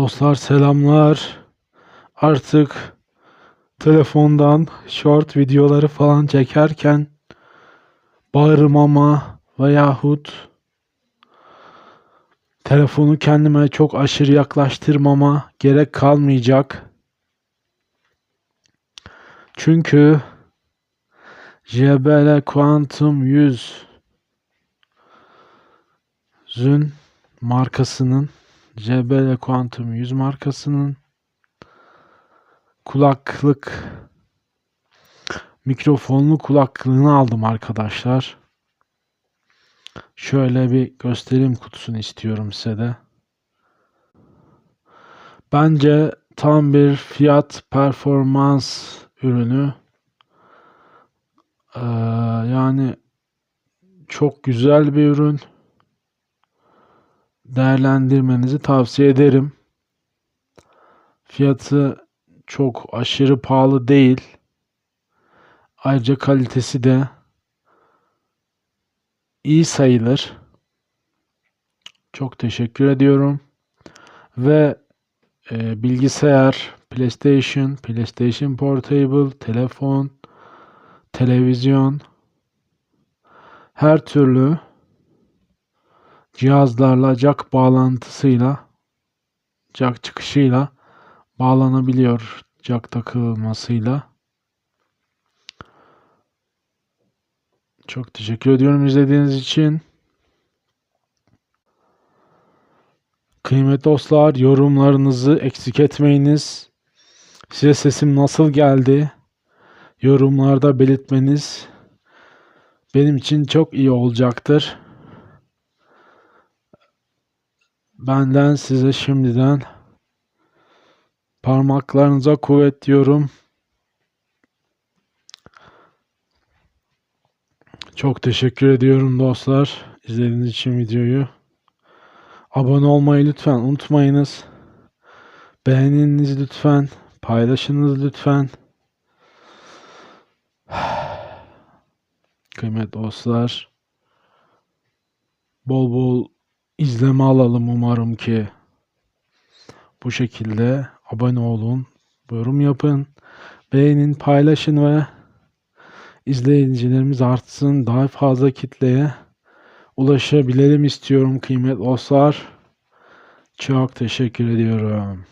Dostlar selamlar. Artık telefondan short videoları falan çekerken bağırmama veyahut telefonu kendime çok aşırı yaklaştırmama gerek kalmayacak. Çünkü JBL Quantum 100 Zün markasının JBL Quantum 100 markasının kulaklık mikrofonlu kulaklığını aldım arkadaşlar. Şöyle bir göstereyim kutusunu istiyorum size de. Bence tam bir fiyat performans ürünü. Ee, yani çok güzel bir ürün değerlendirmenizi tavsiye ederim. Fiyatı çok aşırı pahalı değil. Ayrıca kalitesi de iyi sayılır. Çok teşekkür ediyorum. Ve e, bilgisayar, PlayStation, PlayStation Portable, telefon, televizyon her türlü cihazlarla jack bağlantısıyla jack çıkışıyla bağlanabiliyor jack takılmasıyla. Çok teşekkür ediyorum izlediğiniz için. Kıymetli dostlar yorumlarınızı eksik etmeyiniz. Size sesim nasıl geldi? Yorumlarda belirtmeniz benim için çok iyi olacaktır. Benden size şimdiden parmaklarınıza kuvvet diyorum. Çok teşekkür ediyorum dostlar. İzlediğiniz için videoyu. Abone olmayı lütfen unutmayınız. Beğeniniz lütfen. Paylaşınız lütfen. Kıymetli dostlar. Bol bol izleme alalım umarım ki. Bu şekilde abone olun, yorum yapın, beğenin, paylaşın ve izleyicilerimiz artsın. Daha fazla kitleye ulaşabilelim istiyorum kıymetli dostlar. Çok teşekkür ediyorum.